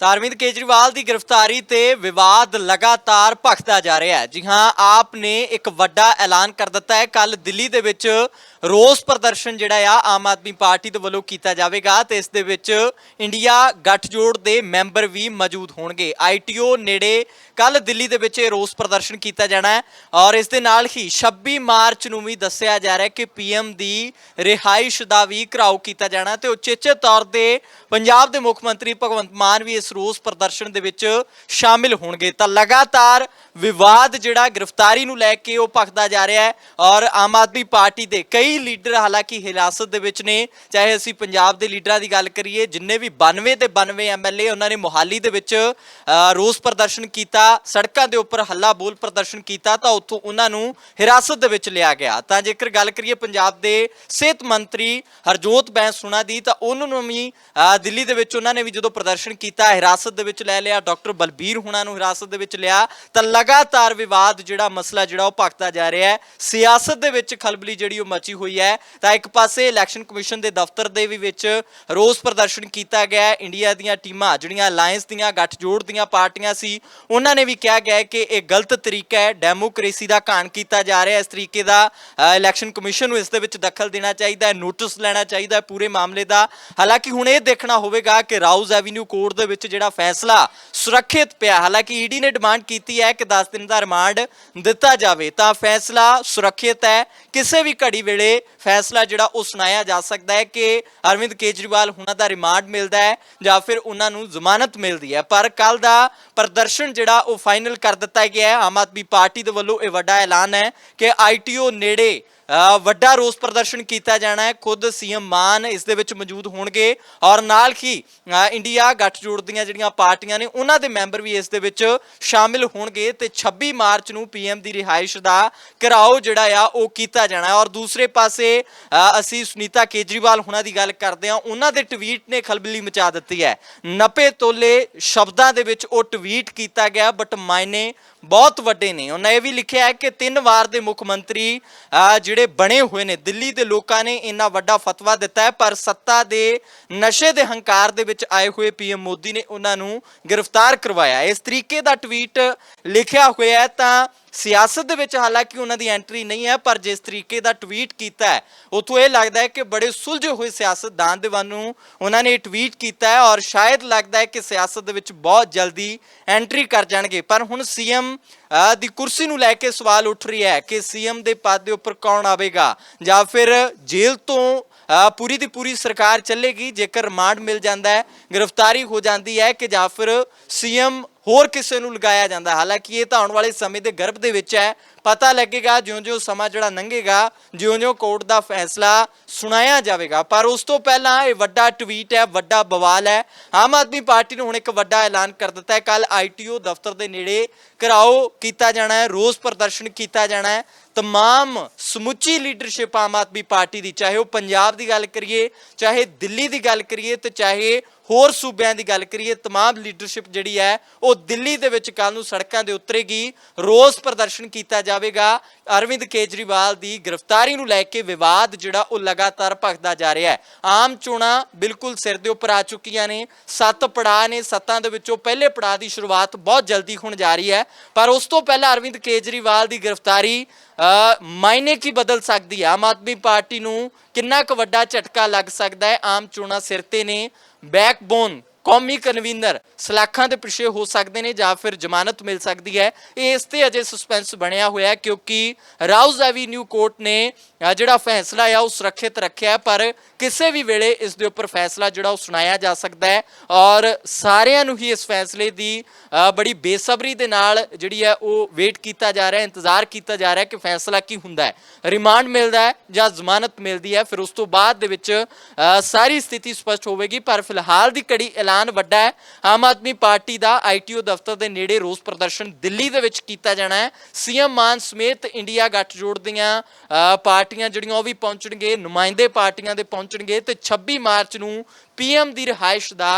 ਤਾਂ ਅਰਵਿੰਦ ਕੇਜਰੀਵਾਲ ਦੀ ਗ੍ਰਿਫਤਾਰੀ ਤੇ ਵਿਵਾਦ ਲਗਾਤਾਰ ਭਖਦਾ ਜਾ ਰਿਹਾ ਹੈ। ਜੀ ਹਾਂ, ਆਪ ਨੇ ਇੱਕ ਵੱਡਾ ਐਲਾਨ ਕਰ ਦਿੱਤਾ ਹੈ। ਕੱਲ ਦਿੱਲੀ ਦੇ ਵਿੱਚ ਰੋਸ ਪ੍ਰਦਰਸ਼ਨ ਜਿਹੜਾ ਆ, ਆਮ ਆਦਮੀ ਪਾਰਟੀ ਦੇ ਵੱਲੋਂ ਕੀਤਾ ਜਾਵੇਗਾ ਤੇ ਇਸ ਦੇ ਵਿੱਚ ਇੰਡੀਆ ਗੱਠਜੋੜ ਦੇ ਮੈਂਬਰ ਵੀ ਮੌਜੂਦ ਹੋਣਗੇ। ਆਈਟੀਓ ਨੇੜੇ ਕੱਲ ਦਿੱਲੀ ਦੇ ਵਿੱਚ ਇਹ ਰੋਸ ਪ੍ਰਦਰਸ਼ਨ ਕੀਤਾ ਜਾਣਾ ਹੈ ਔਰ ਇਸ ਦੇ ਨਾਲ ਹੀ 26 ਮਾਰਚ ਨੂੰ ਵੀ ਦੱਸਿਆ ਜਾ ਰਿਹਾ ਹੈ ਕਿ ਪੀਐਮ ਦੀ ਰਿਹਾਇਸ਼ ਦਾ ਵੀ ਘਰਾਓ ਕੀਤਾ ਜਾਣਾ ਤੇ ਉਚੇਚੇ ਤੌਰ ਤੇ ਪੰਜਾਬ ਦੇ ਮੁੱਖ ਮੰਤਰੀ ਭਗਵੰਤ ਮਾਨ ਵੀ ਇਸ ਰੋਸ ਪ੍ਰਦਰਸ਼ਨ ਦੇ ਵਿੱਚ ਸ਼ਾਮਿਲ ਹੋਣਗੇ। ਤਾਂ ਲਗਾਤਾਰ ਵਿਵਾਦ ਜਿਹੜਾ ਗ੍ਰਿਫਤਾਰੀ ਨੂੰ ਲੈ ਕੇ ਉਹ ਭਖਦਾ ਜਾ ਰਿਹਾ ਹੈ ਔਰ ਆਮ ਆਦਮੀ ਪਾਰਟੀ ਦੇ ਕਈ ਲੀਡਰ ਹਾਲਾਂਕਿ ਹਿਰਾਸਤ ਦੇ ਵਿੱਚ ਨੇ, ਚਾਹੇ ਅਸੀਂ ਪੰਜਾਬ ਦੇ ਲੀਡਰਾਂ ਦੀ ਗੱਲ ਕਰੀਏ, ਜਿੰਨੇ ਵੀ 92 ਤੇ 92 ਐਮਐਲਏ ਉਹਨਾਂ ਨੇ ਮੋਹਾਲੀ ਦੇ ਵਿੱਚ ਰੋਸ ਪ੍ਰਦਰਸ਼ਨ ਕੀਤਾ, ਸੜਕਾਂ ਦੇ ਉੱਪਰ ਹੱਲਾ ਬੋਲ ਪ੍ਰਦਰਸ਼ਨ ਕੀਤਾ, ਤਾਂ ਉੱਥੋਂ ਉਹਨਾਂ ਨੂੰ ਹਿਰਾਸਤ ਦੇ ਵਿੱਚ ਲਿਆ ਗਿਆ। ਤਾਂ ਜੇਕਰ ਗੱਲ ਕਰੀਏ ਪੰਜਾਬ ਦੇ ਸਿਹਤ ਮੰਤਰੀ ਹਰਜੋਤ ਬੈਂਸ ਸੁਣਾ ਦੀ, ਤਾਂ ਉਹਨਾਂ ਨੂੰ ਵੀ ਦਿੱਲੀ ਦੇ ਵਿੱਚ ਉਹਨਾਂ ਨੇ ਵੀ ਜਦੋਂ ਪ੍ਰਦਰਸ਼ਨ ਕੀਤਾ, ਹਿਰਾਸਤ ਦੇ ਵਿੱਚ ਲੈ ਲਿਆ, ਡਾਕਟਰ ਬਲਬੀਰ ਹੁਣਾਂ ਨੂੰ ਹਿਰਾਸਤ ਦੇ ਵਿੱਚ ਲਿਆ, ਤਾਂ ਲਗਾਤਾਰ ਵਿਵਾਦ ਜਿਹੜਾ ਮਸਲਾ ਜਿਹੜਾ ਉਹ ਭਖਦਾ ਜਾ ਰਿਹਾ ਹੈ। ਸਿਆਸਤ ਦੇ ਵਿੱਚ ਖਲਬਲੀ ਜਿਹੜੀ ਉਹ ਮਚੀ ਹੋਈ ਹੈ। ਤਾਂ ਇੱਕ ਪਾਸੇ ਇਲੈਕਸ਼ਨ ਕਮਿਸ਼ਨ ਦੇ ਦਫ਼ਤਰ ਦੇ ਵੀ ਵਿੱਚ ਰੋਸ ਪ੍ਰਦਰਸ਼ਨ ਕੀਤਾ ਗਿਆ ਹੈ। ਇੰਡੀਆ ਦੀਆਂ ਟੀਮਾਂ, ਜਿਹੜੀਆਂ ਅਲਾਈਅੰਸ ਦੀਆਂ, ਗੱਠਜੋੜ ਦੀਆਂ ਪਾਰਟੀਆਂ ਸੀ, ਉਹਨਾਂ ਨੇ ਵੀ ਕਿਹਾ ਗਿਆ ਕਿ ਇਹ ਗਲਤ ਤਰੀਕਾ ਹੈ। ਡੈਮੋਕ੍ਰੇਸੀ ਦਾ ਘਾਣ ਕੀਤਾ ਜਾ ਰਿਹਾ ਇਸ ਤਰੀਕੇ ਦਾ ਇਲੈਕਸ਼ਨ ਕਮਿਸ਼ਨ ਨੂੰ ਇਸ ਦੇ ਵਿੱਚ ਦਖਲ ਦੇਣਾ ਚਾਹੀਦਾ ਹੈ, ਨੋਟਿਸ ਲੈਣਾ ਚਾਹੀਦਾ ਹੈ ਪੂਰੇ ਮਾਮਲੇ ਦਾ। ਹਾਲਾਂਕਿ ਹੁਣ ਇਹ ਦੇਖਣਾ ਹੋਵੇਗਾ ਕਿ ਰਾਉਜ਼ ਐਵੀਨਿਊ ਕੋਰਟ ਦੇ ਵਿੱਚ ਜਿਹੜਾ ਫੈਸਲਾ ਸੁਰੱਖਿਅਤ ਪਿਆ, ਹਾਲਾਂਕਿ ਈਡੀ ਨੇ ਡਿਮਾਂਡ ਕੀਤੀ ਹੈ ਕਿ 10 ਦਿਨ ਦਾ ਰਿਮਾਂਡ ਦਿੱਤਾ ਜਾਵੇ, ਤਾਂ ਫੈਸਲਾ ਸੁਰੱਖਿਅਤ ਹੈ। ਕਿਸੇ ਵੀ ਘੜੀ ਵੇਲੇ ਫੈਸਲਾ ਜਿਹੜਾ ਉਹ ਸੁਣਾਇਆ ਜਾ ਸਕਦਾ ਹੈ ਕਿ ਅਰਵਿੰਦ ਕੇਜਰੀਵਾਲ ਹੁਣਾਂ ਦਾ ਰਿਮਾਂਡ ਮਿਲਦਾ ਹੈ ਜਾਂ ਫਿਰ ਉਹਨਾਂ ਨੂੰ ਜ਼ਮਾਨਤ ਮਿਲਦੀ ਹੈ। ਪਰ ਕੱਲ ਦਾ ਪ੍ਰਦਰਸ਼ਨ ਜਿਹੜਾ ਉਹ ਫਾਈਨਲ ਕਰ ਦਿੱਤਾ ਗਿਆ ਹੈ। ਆਮ ਆਦਮੀ ਪਾਰਟੀ ਦੇ ਵੱਲੋਂ ਇਹ ਵੱਡਾ ਐਲਾਨ ਹੈ ਕਿ ਆਈਟੀਓ ਨੇੜੇ ਵੱਡਾ ਰੋਸ ਪ੍ਰਦਰਸ਼ਨ ਕੀਤਾ ਜਾਣਾ ਹੈ। ਖੁਦ ਸੀਐਮ ਮਾਨ ਇਸ ਦੇ ਵਿੱਚ ਮੌਜੂਦ ਹੋਣਗੇ ਔਰ ਨਾਲ ਹੀ ਇੰਡੀਆ ਗੱਠਜੋੜ ਦੀਆਂ ਜਿਹੜੀਆਂ ਪਾਰਟੀਆਂ ਨੇ, ਉਹਨਾਂ ਦੇ ਮੈਂਬਰ ਵੀ ਇਸ ਦੇ ਵਿੱਚ ਸ਼ਾਮਿਲ ਹੋਣਗੇ ਤੇ 26 ਮਾਰਚ ਨੂੰ ਪੀਐਮ ਦੀ ਰਿਹਾਇਸ਼ ਦਾ ਘਰਾਓ ਜਿਹੜਾ ਆ, ਉਹ ਕੀਤਾ ਜਾਣਾ ਔਰ ਦੂਸਰੇ ਪਾਸੇ ਅਸੀਂ ਸੁਨੀਤਾ ਕੇਜਰੀਵਾਲ ਹੁਣਾਂ ਦੀ ਗੱਲ ਕਰਦੇ ਹਾਂ। ਉਹਨਾਂ ਦੇ ਟਵੀਟ ਨੇ ਖਲਬਲੀ ਮਚਾ ਦਿੱਤੀ ਹੈ। ਨਪੇ ਤੋਲੇ ਸ਼ਬਦਾਂ ਦੇ ਵਿੱਚ ਉਹ ਟਵੀਟ ਕੀਤਾ ਗਿਆ, ਬਟ ਮਾਇਨੇ ਬਹੁਤ ਵੱਡੇ ਨੇ। ਉਹਨਾਂ ਇਹ ਵੀ ਲਿਖਿਆ ਹੈ ਕਿ ਤਿੰਨ ਵਾਰ ਦੇ ਮੁੱਖ ਮੰਤਰੀ ਅ, ਜਿਹੜੇ ਬਣੇ ਹੋਏ ਨੇ ਦਿੱਲੀ ਦੇ ਲੋਕਾਂ ਨੇ ਇੰਨਾ ਵੱਡਾ ਫਤਵਾ ਦਿੱਤਾ ਹੈ ਪਰ ਸੱਤਾ ਦੇ ਨਸ਼ੇ ਦੇ ਹੰਕਾਰ ਦੇ ਵਿੱਚ ਆਏ ਹੋਏ ਪੀਐਮ ਮੋਦੀ ਨੇ ਉਹਨਾਂ ਨੂੰ ਗ੍ਰਿਫਤਾਰ ਕਰਵਾਇਆ। ਇਸ ਤਰੀਕੇ ਦਾ ਟਵੀਟ ਲਿਖਿਆ ਹੋਇਆ ਹੈ ਤਾਂ ਸਿਆਸਤ ਦੇ ਵਿੱਚ ਹਾਲਾਂਕਿ ਉਹਨਾਂ ਦੀ ਐਂਟਰੀ ਨਹੀਂ ਹੈ, ਪਰ ਜਿਸ ਤਰੀਕੇ ਦਾ ਟਵੀਟ ਕੀਤਾ ਹੈ, ਉਥੋਂ ਇਹ ਲੱਗਦਾ ਹੈ ਕਿ ਬੜੇ ਸੁਲਝੇ ਹੋਏ ਸਿਆਸਤਦਾਨ ਦੇ ਵੱਲੋਂ ਉਹਨਾਂ ਨੇ ਇਹ ਟਵੀਟ ਕੀਤਾ ਹੈ ਔਰ ਸ਼ਾਇਦ ਲੱਗਦਾ ਹੈ ਕਿ ਸਿਆਸਤ ਦੇ ਵਿੱਚ ਬਹੁਤ ਜਲਦੀ ਐਂਟਰੀ ਕਰ ਜਾਣਗੇ। ਪਰ ਹੁਣ ਸੀਐਮ ਦੀ ਕੁਰਸੀ ਨੂੰ ਲੈ ਕੇ ਸਵਾਲ ਉੱਠ ਰਿਹਾ ਹੈ ਕਿ ਸੀਐਮ ਦੇ ਪਦ ਦੇ ਉੱਪਰ ਕੌਣ ਆਵੇਗਾ ਜਾਂ ਫਿਰ ਜੇਲ੍ਹ ਤੋਂ ਪੂਰੀ ਦੀ ਪੂਰੀ ਸਰਕਾਰ ਚੱਲੇਗੀ, ਜੇਕਰ ਰਿਮਾਂਡ ਮਿਲ ਜਾਂਦਾ ਹੈ, ਗ੍ਰਿਫਤਾਰੀ ਹੋ ਜਾਂਦੀ ਹੈ ਕਿ ਜਾਂ ਫਿਰ ਸੀਐਮ ਹੋਰ ਕਿਸੇ ਨੂੰ ਲਗਾਇਆ ਜਾਂਦਾ। ਹਾਲਾਂਕਿ ਇਹ ਤਾਂ ਆਉਣ ਵਾਲੇ ਸਮੇਂ ਦੇ ਗਰਭ ਦੇ ਵਿੱਚ ਹੈ। ਪਤਾ ਲੱਗੇਗਾ, ਜਿਉਂ-ਜਿਉਂ ਸਮਾਂ ਜਿਹੜਾ ਲੰਘੇਗਾ, ਜਿਉਂ-ਜਿਉਂ ਕੋਰਟ ਦਾ ਫੈਸਲਾ ਸੁਣਾਇਆ ਜਾਵੇਗਾ। ਪਰ ਉਸ ਤੋਂ ਪਹਿਲਾਂ ਇਹ ਵੱਡਾ ਟਵੀਟ ਹੈ, ਵੱਡਾ ਬਵਾਲ ਹੈ। ਆਮ ਆਦਮੀ ਪਾਰਟੀ ਨੇ ਹੁਣ ਇੱਕ ਵੱਡਾ ਐਲਾਨ ਕਰ ਦਿੱਤਾ ਹੈ। ਕੱਲ ਆਈਟੀਓ ਦਫ਼ਤਰ ਦੇ ਨੇੜੇ ਘਰਾਓ ਕੀਤਾ ਜਾਣਾ ਹੈ, ਰੋਸ ਪ੍ਰਦਰਸ਼ਨ ਕੀਤਾ ਜਾਣਾ ਹੈ। ਤਮਾਮ ਸਮੁੱਚੀ ਲੀਡਰਸ਼ਿਪ ਆਮ ਆਦਮੀ ਪਾਰਟੀ ਦੀ, ਚਾਹੇ ਉਹ ਪੰਜਾਬ ਦੀ ਗੱਲ ਕਰੀਏ, ਚਾਹੇ ਦਿੱਲੀ ਦੀ ਗੱਲ ਕਰੀਏ ਤੇ ਚਾਹੇ ਹੋਰ ਸੂਬਿਆਂ ਦੀ ਗੱਲ ਕਰੀਏ तमाम ਲੀਡਰਸ਼ਿਪ ਜਿਹੜੀ ਹੈ ਉਹ ਦਿੱਲੀ ਦੇ ਵਿੱਚ ਕੱਲ ਨੂੰ ਸੜਕਾਂ ਦੇ ਉਤਰੇਗੀ ਰੋਸ ਪ੍ਰਦਰਸ਼ਨ ਕੀਤਾ ਜਾਵੇਗਾ ਅਰਵਿੰਦ ਕੇਜਰੀਵਾਲ ਦੀ ਗ੍ਰਿਫਤਾਰੀ ਨੂੰ ਲੈ ਕੇ ਵਿਵਾਦ ਜਿਹੜਾ ਉਹ ਲਗਾਤਾਰ ਭਖਦਾ ਜਾ ਰਿਹਾ ਹੈ ਆਮ ਚੋਣਾਂ ਬਿਲਕੁਲ ਸਿਰ ਦੇ ਉੱਪਰ ਆ ਚੁੱਕੀਆਂ ਨੇ ਸੱਤ ਪੜਾਅ ਨੇ ਸੱਤਾਂ ਦੇ ਵਿੱਚੋਂ ਪਹਿਲੇ ਪੜਾਅ ਦੀ ਸ਼ੁਰੂਆਤ ਬਹੁਤ ਜਲਦੀ ਹੋਣ ਜਾ ਰਹੀ ਹੈ ਪਰ ਉਸ ਤੋਂ ਪਹਿਲਾਂ ਅਰਵਿੰਦ ਕੇਜਰੀਵਾਲ ਦੀ ਗ੍ਰਿਫਤਾਰੀ ਅ, ਮਾਇਨੇ ਕੀ ਬਦਲ ਸਕਦੀ ਹੈ ਆਮ ਆਦਮੀ ਪਾਰਟੀ ਨੂੰ ਕਿੰਨਾ ਕੁ ਵੱਡਾ ਝਟਕਾ ਲੱਗ ਸਕਦਾ ਹੈ ਆਮ ਚੋਣਾਂ ਸਿਰ ਤੇ ਨੇ ਬੈਕਬੋਨ ਕੌਮੀ ਕਨਵੀਨਰ ਸਲਾਖਾਂ ਦੇ ਪਿੱਛੇ ਹੋ ਸਕਦੇ ਨੇ ਜਾਂ ਫਿਰ ਜ਼ਮਾਨਤ ਮਿਲ ਸਕਦੀ ਹੈ। ਇਹ ਇਸ ਤੇ ਅਜੇ ਸਸਪੈਂਸ ਬਣਿਆ ਹੋਇਆ ਕਿਉਂਕਿ ਰਾਉਜ਼ ਐਵੀਨਿਊ ਕੋਰਟ ਨੇ ਅ, ਜਿਹੜਾ ਫੈਸਲਾ ਆ ਉਹ ਸੁਰੱਖਿਅਤ ਰੱਖਿਆ ਪਰ ਕਿਸੇ ਵੀ ਵੇਲੇ ਇਸ ਦੇ ਉੱਪਰ ਫੈਸਲਾ ਜਿਹੜਾ ਉਹ ਸੁਣਾਇਆ ਜਾ ਸਕਦਾ ਹੈ ਔਰ ਸਾਰਿਆਂ ਨੂੰ ਹੀ ਇਸ ਫੈਸਲੇ ਦੀ ਬੜੀ ਬੇਸਬਰੀ ਦੇ ਨਾਲ ਜਿਹੜੀ ਹੈ ਉਹ ਵੇਟ ਕੀਤਾ ਜਾ ਰਿਹਾ ਹੈ ਇੰਤਜ਼ਾਰ ਕੀਤਾ ਜਾ ਰਿਹਾ ਹੈ ਕਿ ਫੈਸਲਾ ਕੀ ਹੁੰਦਾ ਹੈ। ਰਿਮਾਂਡ ਮਿਲਦਾ ਹੈ ਜਾਂ ਜ਼ਮਾਨਤ ਮਿਲਦੀ ਹੈ ਫਿਰ ਉਸ ਤੋਂ ਬਾਅਦ ਦੇ ਵਿੱਚ ਸਾਰੀ ਸਥਿਤੀ ਸਪਸ਼ਟ ਹੋਵੇਗੀ ਪਰ ਫਿਲਹਾਲ ਦੀ ਕੜੀ ਐਲਾਨ ਵੱਡਾ ਹੈ। ਆਮ ਆਦਮੀ ਪਾਰਟੀ ਦਾ ਆਈਟੀਓ ਦਫ਼ਤਰ ਦੇ ਨੇੜੇ ਰੋਸ ਪ੍ਰਦਰਸ਼ਨ ਦਿੱਲੀ ਦੇ ਵਿੱਚ ਕੀਤਾ ਜਾਣਾ ਹੈ। ਸੀਐਮ ਮਾਨ ਸਮੇਤ ਇੰਡੀਆ ਗੱਠਜੋੜ ਦੀਆਂ ਅ, ਪਾਰਟੀਆਂ ਜਿਹੜੀਆਂ ਉਹ ਵੀ ਪਹੁੰਚਣਗੇ, ਨੁਮਾਇੰਦੇ ਪਾਰਟੀਆਂ ਦੇ ਪਹੁੰਚਣਗੇ ਤੇ 26 ਮਾਰਚ ਨੂੰ ਪੀਐਮ ਦੀ ਰਿਹਾਇਸ਼ ਦਾ